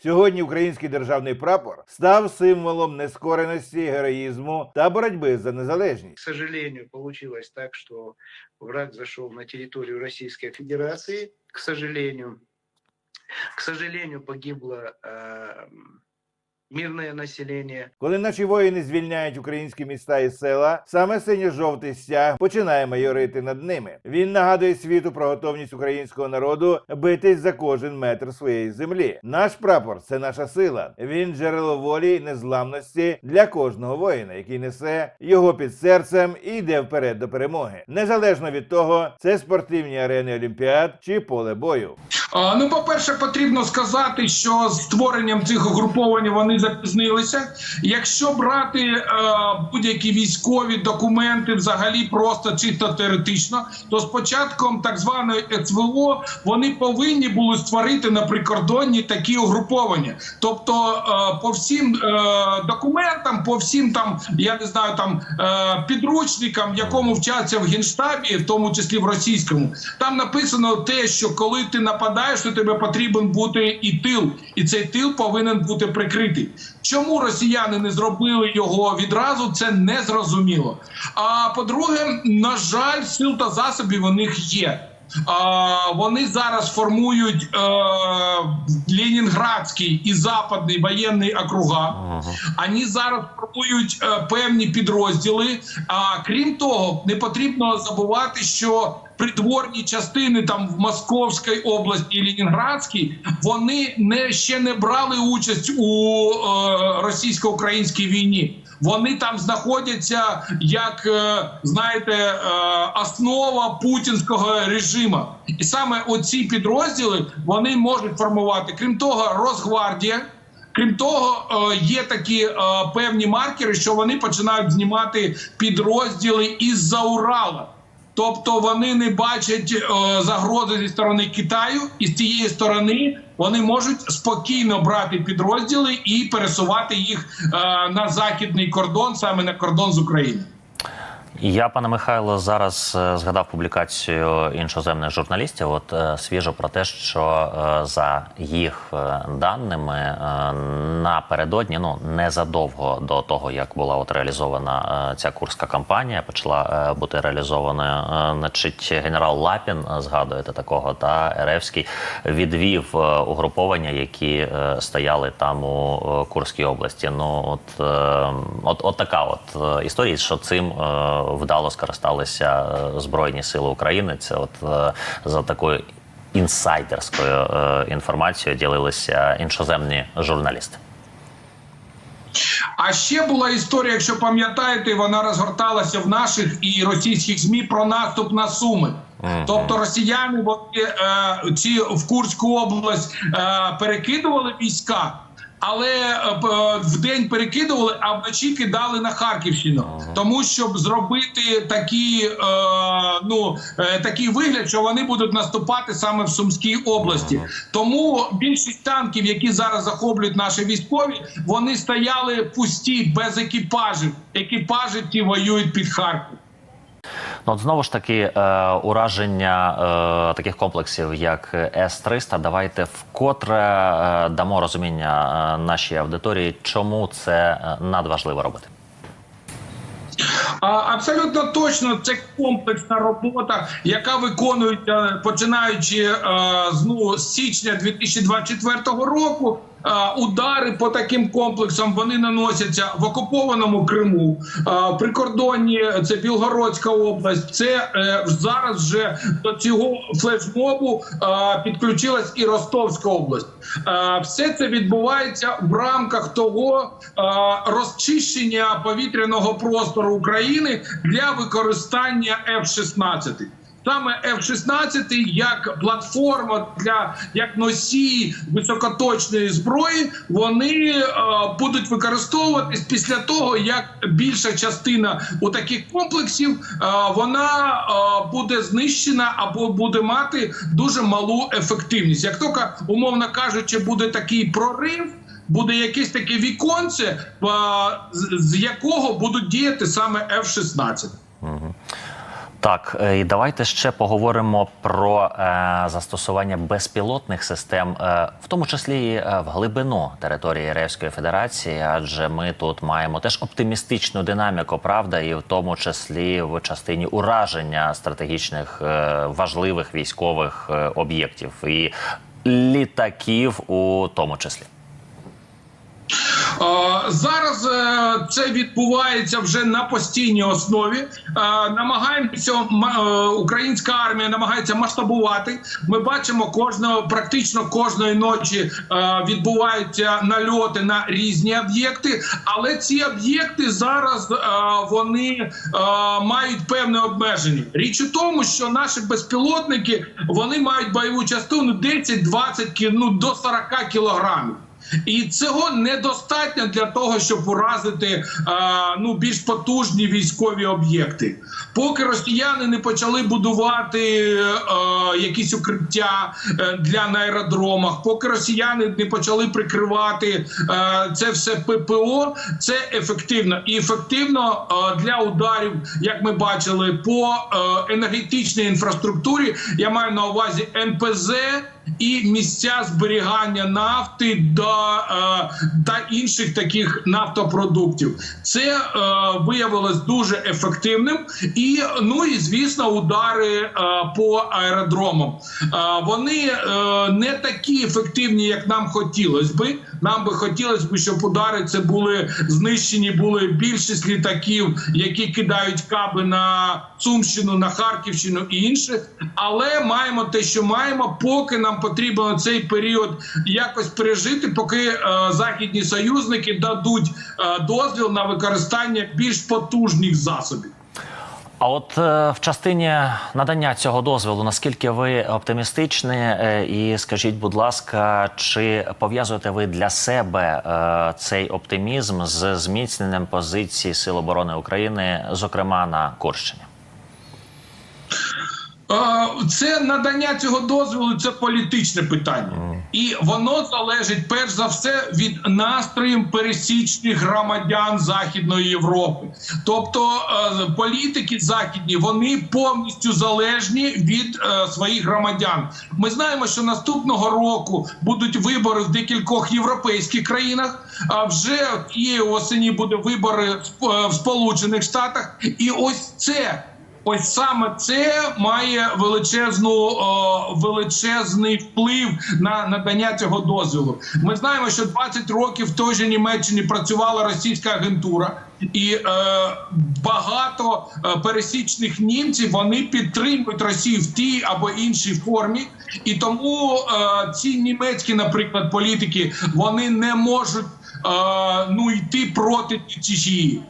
Сьогодні український державний прапор став символом нескореності, героїзму та боротьби за незалежність. К сожалению, получилось так, що враг зайшов на територію Російської Федерації. К сожалению, к сожалению, погибло э, мирное население. Коли наші воїни звільняють українські міста і села, саме синьо-жовтий стяг починає майорити над ними. Він нагадує світу про готовність українського народу битись за кожен метр своєї землі. Наш прапор це наша сила. Він джерело волі і незламності для кожного воїна, який несе його під серцем і йде вперед до перемоги. Незалежно від того, це спортивні арени Олімпіад чи поле бою. Ну, по-перше, потрібно сказати, що з створенням цих угруповань вони запізнилися. Якщо брати е, будь-які військові документи, взагалі просто чисто теоретично, то з початком так званої СВО вони повинні були створити на прикордонні такі угруповання. Тобто, е, по всім е, документам, по всім там, я не знаю, там е, підручникам, якому вчаться в генштабі, в тому числі в російському, там написано те, що коли ти нападаєш, то тебе потрібен бути і тил, і цей тил повинен бути прикритий. Чому росіяни не зробили його відразу? Це не зрозуміло. А по-друге, на жаль, сил та засобів у них є. А, вони зараз формують е, Ленінградський і Западний воєнний округа. Вони зараз формують е, певні підрозділи. А крім того, не потрібно забувати, що придворні частини там в Московській області і Ленінградській вони не ще не брали участь у е, російсько-українській війні. Вони там знаходяться як е, знаєте, е, основа путінського режиму, і саме оці підрозділи вони можуть формувати. Крім того, Росгвардія. Крім того, е, є такі певні маркери, що вони починають знімати підрозділи із-за Урала. Тобто вони не бачать о, загрози зі сторони Китаю, і з цієї сторони вони можуть спокійно брати підрозділи і пересувати їх е, на західний кордон, саме на кордон з Україною. Я, пане Михайло, зараз е, згадав публікацію іншоземних журналістів. От е, свіжо про те, що е, за їх даними напередодні, ну незадовго до того, як була от реалізована ця курська кампанія, почала бути реалізованою. е, Значить, генерал Лапін згадуєте такого, та Еревський відвів угруповання, які стояли там у Курській області. Ну от, от, от така от історія, що цим вдало скористалися е, Збройні Сили України. Це от е, за такою інсайдерською е, інформацією ділилися іншоземні журналісти. А ще була історія, якщо пам'ятаєте, вона розгорталася в наших і російських змі про наступ на Суми. Тобто росіяни вони ці в Курську область перекидували війська, але е, п- в день перекидували, а вночі кидали на Харківщину. Тому щоб зробити такі, е, ну, е, такий вигляд, що вони будуть наступати саме в Сумській області. Тому більшість танків, які зараз захоплюють наші військові, вони стояли пусті без екіпажів. Екіпажі ті воюють під Харків. Ну, от знову ж таки, е, ураження е, таких комплексів, як С-300, давайте вкотре е, дамо розуміння е, нашій аудиторії, чому це е, надважливо робити. Абсолютно точно, це комплексна робота, яка виконується починаючи е, з ну з січня 2024 року. Удари по таким комплексам вони наносяться в окупованому Криму, прикордонні це Білгородська область. Це е, зараз вже до цього флешмобу підключилась і Ростовська область. Все це відбувається в рамках того розчищення повітряного простору України для використання F-16. Саме F-16 як платформа для як носії високоточної зброї, вони е, будуть використовуватись після того, як більша частина у таких комплексів е, вона е, буде знищена або буде мати дуже малу ефективність. Як тільки, умовно кажучи, буде такий прорив. Буде якесь таке віконце, е, з- якого будуть діяти саме F-16. Так, е, і давайте ще поговоримо про е, застосування безпілотних систем, е, в тому числі і, е, в глибину території Ревської Федерації, адже ми тут маємо теж оптимістичну динаміку, правда, і в тому числі в частині ураження стратегічних е, важливих військових е, об'єктів і літаків у тому числі. Е, Зараз е, це відбувається вже на постійній основі. Е, Намагаємося українська армія намагається масштабувати. Ми бачимо кожного, практично кожної ночі відбуваються нальоти на різні об'єкти, але ці об'єкти зараз вони мають певне обмеження. Річ у тому, що наші безпілотники вони мають бойову частину 10-20 кі- ну, до 40 кілограмів. І цього недостатньо для того, щоб уразити е, ну більш потужні військові об'єкти. Поки росіяни не почали будувати е, якісь укриття е, для на аеродромах, поки росіяни не почали прикривати е, це все ППО, це ефективно і ефективно е, для ударів, як ми бачили, по е, енергетичній інфраструктурі. Я маю на увазі НПЗ і місця зберігання нафти та, е, та інших таких нафтопродуктів. Це е, виявилось дуже ефективним. І ну і звісно, удари е, по аеродромам. Вони не такі ефективні, як нам хотілося би. Нам би хотілося б, щоб удари це були знищені, були більшість літаків, які кидають каби на Сумщину, на Харківщину і інше. Але маємо те, що маємо, поки нам потрібно цей період якось пережити, поки е, західні союзники дадуть е, дозвіл на використання більш потужних засобів. А от е, в частині надання цього дозволу, наскільки ви оптимістичні, е, і скажіть, будь ласка, чи пов'язуєте ви для себе е, цей оптимізм з зміцненням позиції Сил оборони України, зокрема на Курщині? Е, Це надання цього дозволу це політичне питання, і воно залежить перш за все від настроїв пересічних громадян Західної Європи. Тобто е, політики західні вони повністю залежні від е, своїх громадян. Ми знаємо, що наступного року будуть вибори в декількох європейських країнах. А вже тієї осені буде вибори в е, в Сполучених Штатах, і ось це. Ось саме це має величезну о, величезний вплив на надання цього дозволу. Ми знаємо, що 20 років в той же Німеччині працювала російська агентура, і е, багато е, пересічних німців вони підтримують Росію в тій або іншій формі, і тому е, ці німецькі, наприклад, політики вони не можуть е, ну йти проти течії.